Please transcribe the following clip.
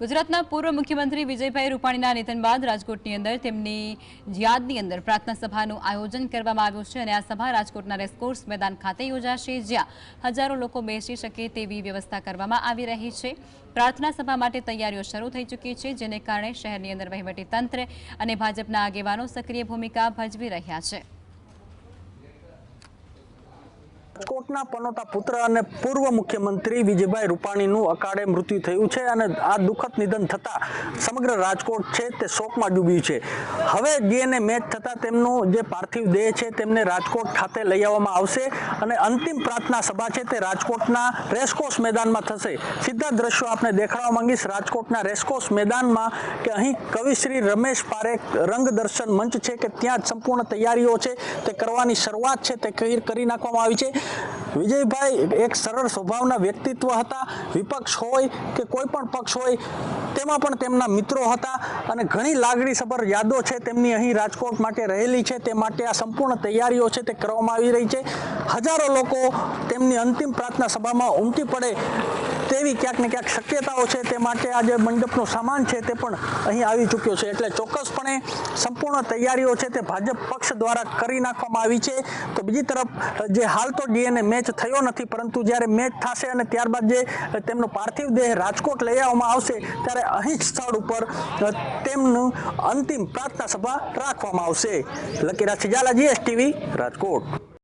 ગુજરાતના પૂર્વ મુખ્યમંત્રી વિજયભાઈ રૂપાણીના નિધન બાદ રાજકોટની અંદર તેમની યાદની અંદર પ્રાર્થના સભાનું આયોજન કરવામાં આવ્યું છે અને આ સભા રાજકોટના રેસકોર્સ મેદાન ખાતે યોજાશે, જ્યાં હજારો લોકો બેસી શકે તેવી વ્યવસ્થા કરવામાં આવી રહી છે. પ્રાર્થના સભા માટે તૈયારીઓ શરૂ થઈ ચૂકી છે, જેને કારણે શહેરની અંદર વહીવટી તંત્ર અને ભાજપના આગેવાનો સક્રિય ભૂમિકા ભજવી રહ્યા છે. રાજકોટના પનોતા પુત્ર અને પૂર્વ મુખ્યમંત્રી વિજયભાઈ રૂપાણીનું અકાળે મૃત્યુ થયું છે અને આ દુઃખદ નિધન થતાં સમગ્ર રાજકોટ છે તે શોકમાં ડૂબ્યું છે. હવે ડીએનએ મેચ થતાં તેમનું જે પાર્થિવ દેહ છે તેમને રાજકોટ ખાતે લઈ આવવામાં આવશે અને અંતિમ પ્રાર્થના સભા છે તે રાજકોટના રેસકોર્સ મેદાનમાં થશે. સીધા દ્રશ્યો આપણે દેખાડવા માંગીશ. રાજકોટના રેસકોર્સ મેદાનમાં કે અહીં કવિશ્રી રમેશ પારેખ રંગ દર્શન મંચ છે કે ત્યાં જ સંપૂર્ણ તૈયારીઓ છે તે કરવાની શરૂઆત છે તે કરી નાખવામાં આવી છે. વિજયભાઈ એક સરળ સ્વભાવના વ્યક્તિત્વ હતા. વિપક્ષ હોય કે કોઈ પણ પક્ષ હોય, તેમાં પણ તેમના મિત્રો હતા અને ઘણી લાગણીસભર યાદો છે. તેમની અહીં રાજકોટ માટે રહેલી છે. તે માટે આ સંપૂર્ણ તૈયારીઓ છે તે કરવામાં આવી રહી છે. હજારો લોકો તેમની અંતિમ પ્રાર્થના સભામાં ઉમટી પડે તેવી ક્યાંક ને ક્યાંક શક્યતાઓ છે તે માટે આ જે મંડપનો સામાન છે તે પણ અહીં આવી ચૂક્યો છે. એટલે ચોક્કસપણે સંપૂર્ણ તૈયારીઓ છે તે ભાજપ પક્ષ દ્વારા કરી નાખવામાં આવી છે. તો બીજી તરફ, જે હાલ તો ડીએનએ મેચ થયો નથી, પરંતુ જ્યારે મેચ થશે અને ત્યારબાદ જે તેમનો પાર્થિવ દેહ રાજકોટ લઈ આવવામાં આવશે, ત્યારે અહીં સ્થળ ઉપર તેમનું અંતિમ પ્રાર્થના સભા રાખવામાં આવશે. લકીરા સિજાલા, જીએસટીવી, રાજકોટ.